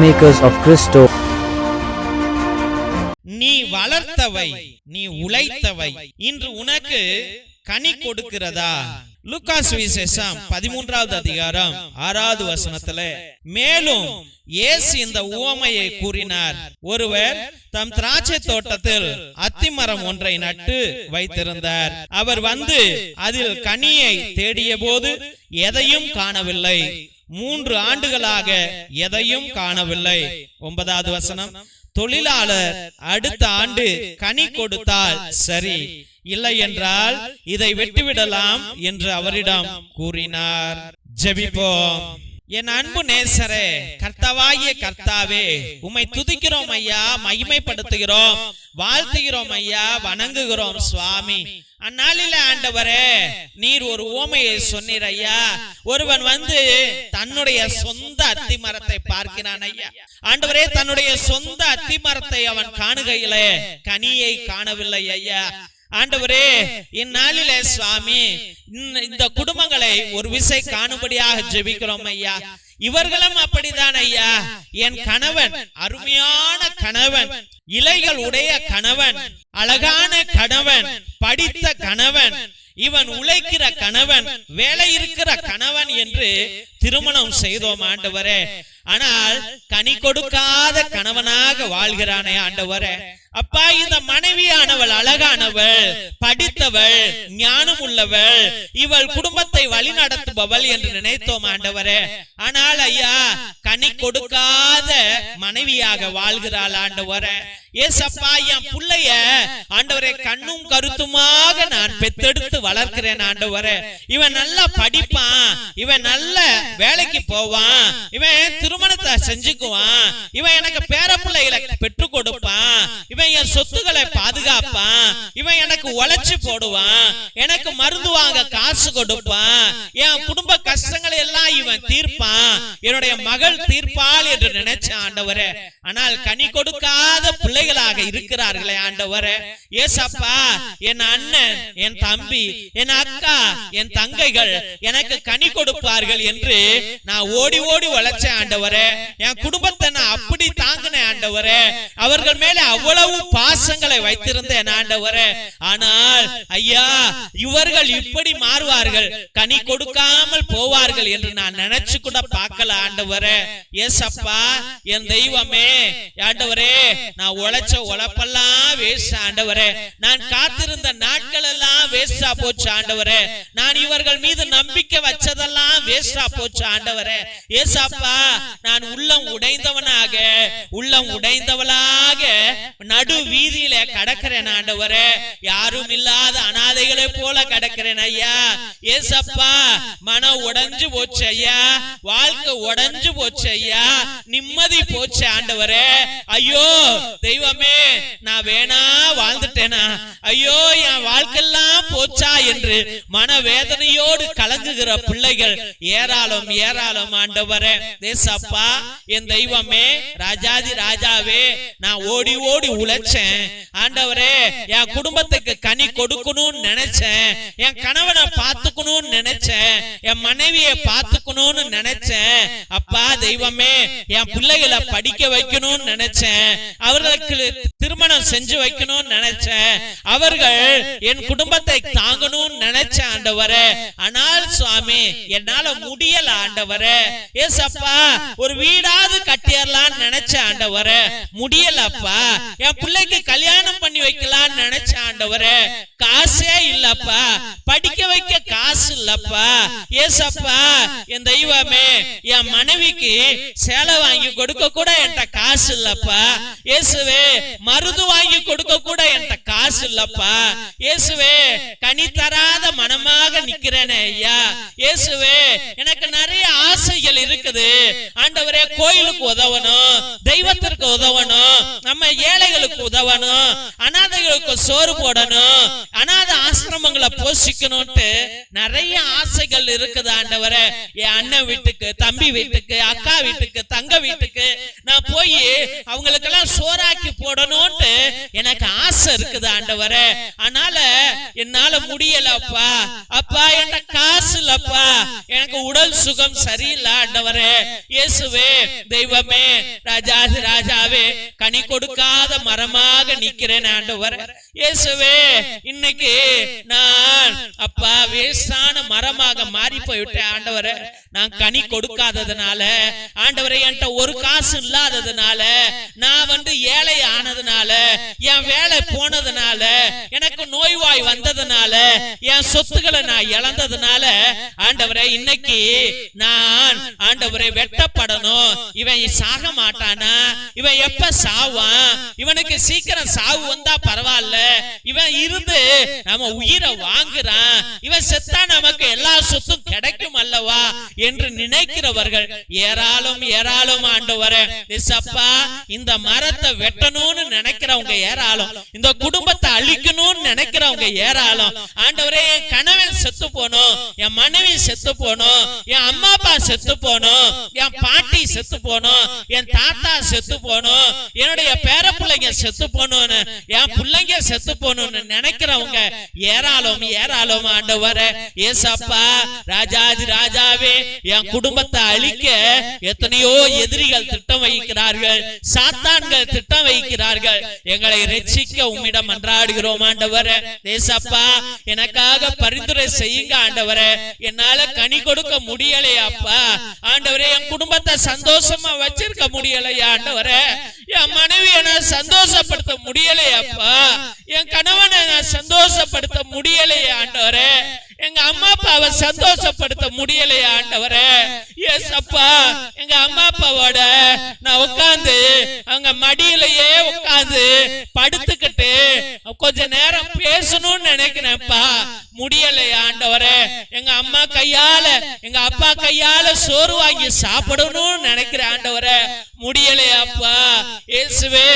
Peacemakers of Christo. நீ வளர்த்தவை நீ உழைத்தவை. இன்று உனக்கு கனி கொடுக்கிறதா? லுக்காஸ் விசேஷம் பதிமூன்றாவது அதிகாரம் ஆறாவது வசனத்துல மேலும் இயேசு இந்த உவமையை கூறினார். ஒருவர் தம் திராட்சை தோட்டத்தில் அத்திமரம் ஒன்றை நட்டு வைத்திருந்தார். அவர் வந்து அதில் கனியை தேடிய போது எதையும் காணவில்லை. மூன்று ஆண்டுகளாக எதையும் காணவில்லை. ஒன்பதாவது வசனம் தொழிலாளர் அடுத்த ஆண்டு கனி கொடுத்தால் சரி இல்லை என்றால் இதை வெட்டிவிடலாம் என்று அவரிடம் கூறினார். ஜபிப்போம். என் அன்பு நேசரே கர்த்தாவாகிய கர்த்தாவே உம்மை துதிக்கிறோம் ஐயா மகிமைப்படுத்துகிறோம் வாழ்த்துகிறோம் ஐயா வணங்குகிறோம் சுவாமி. அந்நாளில ஆண்டவரே நீர் ஒரு ஓமையை சொன்னீர் ஐயா. ஒருவன் வந்து தன்னுடைய சொந்த அத்தி மரத்தை பார்க்கிறான் ஐயா. ஆண்டவரே தன்னுடைய சொந்த அத்தி மரத்தை அவன் காணுகையிலே கனியை காணவில்லை ஐயா. ஆண்டவரே இந்நாளிலே சுவாமி இந்த- குடும்பங்களை ஒரு விசை காணும்படியாக ஜெபிக்கிறோம் ஐயா. இவர்களும் அப்படிதான் ஐயா. என் கணவன் அருமையான கணவன் இலைகள் உடைய கணவன் அழகான கணவன் படித்த கணவன் இவன் உழைக்கிற கணவன் வேலை இருக்கிற கணவன் என்று திருமணம் செய்தோம் ஆண்டவரே. ஆனால் கனி கொடுக்காத கணவனாக வாழ்கிறானே ஆண்டவரே. அப்பா இந்த மனைவியானவள் அழகானவள் படித்தவள் ஞானம் உள்ளவள் இவள் குடும்பத்தை வழி நடத்துபவள் என்று நினைத்தோம் ஆண்டவரே. ஆனால் ஐயா கனி கொடுக்காத மனைவியாக வாழ்கிறாள் ஆண்டவரே. ஏசப்பா என் பிள்ளைய ஆண்டவரே கண்ணும் கருத்துமாக நான் பெத்தெடுத்து வளர்க்கிறேன் ஆண்டவரே. இவன் நல்லா படிப்பான் இவன் நல்ல வேலைக்கு போவான் இவன் திருமணத்தை செஞ்சுக்குவான் இவன் எனக்கு பேர பிள்ளைகளை பெற்று கொடுப்பான் இவன் என் சொத்துக்கள் உழைச்சு போடுவான். எனக்கு மருந்து வாங்க காசு கொடுப்பான். என் குடும்ப கஷ்டங்களை எல்லாம் இவன் தீர்ப்பான். என்னுடைய மகள் தீர்ப்பாள் என்று நினைச்ச ஆண்டவரே. ஆனால் கனி கொடுக்காத பிள்ளைகளாக இருக்கிறார்களே ஆண்டவரே. ஏசப்பா என் அண்ணன் என் தம்பி என் அக்கா என் தங்கைகள் எனக்கு கனி கொடுப்பார்கள் என்று நான் ஓடி ஓடி உழைச்ச ஆண்டவரே. என் குடும்பத்தை நான் அப்படி ஆண்டவரே அவர்கள் மேல அவ்வளவு பாசங்களை வைத்திருந்தேன் ஆண்டவரே. ஆனால் ஐயா இவர்கள் இப்படி மாறுவார்கள். கனி கொடுக்காமல் போவார்கள் என்று நான் நினைச்சு கூட பார்க்கல ஆண்டவரே. ஏசப்பா என் தெய்வமே ஆண்டவரே நான் உழைச்ச உழைப்பெல்லாம் வேஸ்ட் ஆண்டவரே. நான் காத்திருந்த நாட்கள் எல்லாம் வேஸ்டா போச்சு ஆண்டவரே. நான் இவர்கள் மீது நம்பிக்கை வச்சதெல்லாம் வேஸ்டா போச்சு ஆண்டவரே. ஏசப்பா நான் உள்ளம் உடைந்தவனாக உள்ளம் உடைந்தவளாக நடு வீதியில கடக்கிறேன் ஆண்டவரே. யாரும் இல்லாத அனாதைகளை போல கடக்கிறேன் ஐயா. ஏசப்பா மனம் உடைஞ்சு போச்சு ஐயா. வாழ்க்கை உடைஞ்சு போச்சு ஐயா. நிம்மதி போச்சு ஆண்டவரே. ஐயோ தெய்வமே நான் வேணா வாழ்ந்துட்டேனா? ஐயோ என் வாழ்க்கெல்லாம் போச்சா என்று மனவேதனையோடு கலங்குகிற பிள்ளைகள் ஏராளம் ஏராளம் ஆண்டவரே. தேசப்பா என் தெய்வமே ராஜாதி ராஜாவே நான் ஓடி ஓடி உழைச்சேன். ஆண்டவரே என் குடும்பத்துக்கு கனி கொடுக்கணும்னு நினைச்சேன். என் கணவனை பார்த்துக்கணும்னு நினைச்சேன். என் மனைவியை பார்த்துக்கணும்னு நினைச்சேன். அப்பா தெய்வமே என் பிள்ளைகளை படிக்க வைக்கணும்னு நினைச்சேன். அவர்களுக்கு திருமணம் செஞ்சு வைக்கணும்னு நினைச்சேன் அவர்கள் என் குடும்பத்தை தாங்கணும்னு நினைச்ச ஆண்டவரே. ஆனால் சுவாமி என்னால முடியல ஆண்டவரே. ஏசப்பா ஒரு வீடாவது கட்டிடலாம்னு நினைச்ச ஆண்டவரே. முடியலப்பா. என் பிள்ளைக்கு கல்யாணம் பண்ணி வைக்கலாம்னு நினைச்ச ஆண்டவரே. காசே இல்லப்பா. படிக்க வைக்க காசு இல்லப்பா. ஏசப்பா என் தெய்வமே என் மனைவிக்கு சேலை வாங்கி கொடுக்க கூட என்கிட்ட காசு இல்லப்பா. இயேசுவே மருது வாங்கி கொடுக்க கூட என்கிட்ட காசு இல்லப்பா. இயேசுவே கனி தராத மனமாக நிக்கிறேனே ஐயா. இயேசுவே எனக்கு நிறைய ஆசைகள் இருக்குது. ஆண்டவரே கோயிலுக்கு உதவணும் தெய்வத்திற்கு உதவணும் நம்ம ஏழைகளுக்கு உதவணும் அனாதைகளுக்கு சோறு போடணும். அனாதை ஆசிரமங்களை போஷிக்கணும்ட்டு நிறைய ஆசைகள் இருக்குது ஆண்டவரை. என் அண்ணன் வீட்டுக்கு தம்பி வீட்டுக்கு அக்கா வீட்டுக்கு தங்க வீட்டுக்கு நான் போய் அவங்களுக்கெல்லாம் சோறாக்கி போடணும்ட்டு எனக்கு ஆசை இருக்குது ஆண்டவர. அதனால என்னால முடியலப்பா. அப்பா என்ன காசு இல்லப்பா. எனக்கு உடல் சுகம் சரியில்லை ஆண்டவரே. இயேசுவே தெய்வமே ராஜாதி ராஜாவே கனி கொடுக்காத மரமாக நிக்கிறேன் ஆண்டவர். இயேசுவே இன்னைக்கு நான் அப்பா வேஸ்டான மரமாக மாறி போய்விட்டேன் ஆண்டவரே. நான் கனி கொடுக்காததுனால ஆண்டவரே என்கிட்ட ஒரு காசு இல்லாததுனால நான் வந்து ஏழை ஆனதுனால என் வேலை போனதுனால எனக்கு நோய்வாய் வந்ததுனால என் சொத்துக்களை நான் இழந்ததுனால ஆண்டவரே இன்னைக்கு நான் ஆண்டவரை வெட்டப்படணும். இவன் சாக மாட்டானா? இவன் எப்ப சாவான்? இவனுக்கு சீக்கிரம் சாவு வந்தா பரவாயில்ல. இவன் இருந்து நம்ம உயிரை வாங்குறான். இவன் செத்தா நமக்கு எல்லா சொத்தும் கிடைக்கும்? அல்லவா என்று நினைக்கிறவர்கள் ஏராளம் ஏராளம் ஆண்டவரே நிசப்பா இந்த மரத்தை வெட்டணும்னு நினைக்கிறவங்க ஏராளம் இந்த குடும்பத்தை அழிக்கணும்னு நினைக்கிறவங்க ஏராளம். ஆண்டவரே கனவு செத்து போனோம் என் மனைவி செத்து போனோம் என் அம்மா அப்பா செத்து போனோம் என் பாட்டி செத்து போனோம் என் தாத்தா செத்து போனோம் என்னுடைய பேர பிள்ளைங்க செத்து போனோம்னு என் பிள்ளைங்க செத்து போகணும்னு நினைக்கிறவங்க ஏராளம் ஏராளம் ஆண்டவர. ஏசப்பா ராஜாதி ராஜாவே என் குடும்பத்தை அழிக்க எத்தனையோ எதிரிகள் திட்டம் வைக்கிறார்கள் சாத்தான்கள் திட்டம் வைக்கிறார்கள் எங்களை ரட்சிக்க உம்மிடம் மன்றாடுகிறோம் ஆண்டவர. ஏசப்பா எனக்காக பரிந்துரை செய்ய செய்யுங்க ஆண்டவரே. என்னால கனி கொடுக்க முடியலையா அப்பா ஆண்டவரே என் குடும்பத்தை சந்தோஷமா வச்சிருக்க முடியலையா ஆண்டவரே? என் மனைவியை நான் சந்தோஷப்படுத்த முடியலையாப்பா. என் கணவனை நான் சந்தோஷப்படுத்த முடியலையா ஆண்டவரே. எங்க அம்மா அப்பாவை சந்தோஷப்படுத்த முடியலையா ஆண்டவரே. எஸ் அப்பா. எங்க அம்மா அப்பாவோட நான் உட்கார்ந்து அவங்க மடியிலேயே உட்கார்ந்து படுத்துக்கிட்டு கொஞ்ச நேரம் பேசணும்னு நினைக்கிறேன்ப்பா. முடியலையா ஆண்டவரே. எங்க அம்மா கையால எங்க அப்பா கையால சோறு வாங்கி சாப்பிடணும்னு நினைக்கிற ஆண்டவரே. முடியலையாப்பா இயேசுவே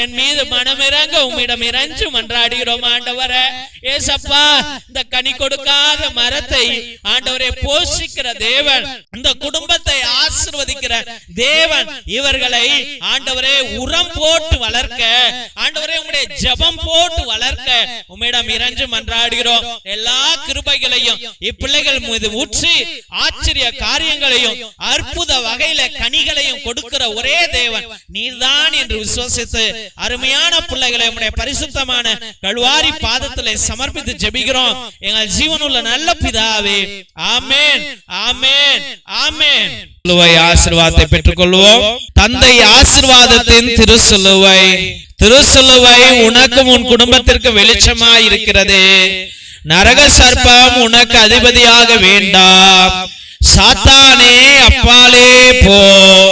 என் மீது மனமிறங்க உம்மிடம் இறஞ்சு மன்றாடுகிறோம் ஆண்டவர. ஏசப்பா இந்த கனி கொடுக்காத மரத்தை ஆண்டவரை போஷிக்கிற தேவன் இந்த குடும்பத்தை ஆசிர்வதிக்கிற தேவன் இவர்களை ஆண்டவரே உரம் போட்டு வளர்க்க ஆண்டவரே உங்களுடைய ஜெபம் போட்டு வளர்க்க உம்மிடம் இறஞ்சு மன்றாடுகிறோம் எல்லா கிருபைகளையும் இப்பிள்ளைகள் மீது ஊற்றி ஆச்சரிய காரியங்களையும் அற்புத வகையில கனிகளையும் கொடுக்கிற ஒரே தேவன். நீர்தான் என்று விசுவசித்து அருமையான பிள்ளைகளை உம்முடைய பரிசுத்தமான கழுவாரி பாதத்திலே சமர்ப்பித்து ஜெபிக்கிறோம். எங்கள் ஜீவனுள்ள நல்ல பிதாவே. ஆமென். ஆமென். ஆமென். சிலுவை ஆசீர்வாதத்தை பெற்றுக்கொள்வோம். தந்தை ஆசீர்வாதத்தின் திருசிலுவை. திருசிலுவை உனக்கும் உன் குடும்பத்திற்கு வெளிச்சமாய் இருக்கிறது. நரக சர்ப்பம் உனக்கு அதிபதியாக வேண்டாம். சாத்தானே அப்பாலே போ.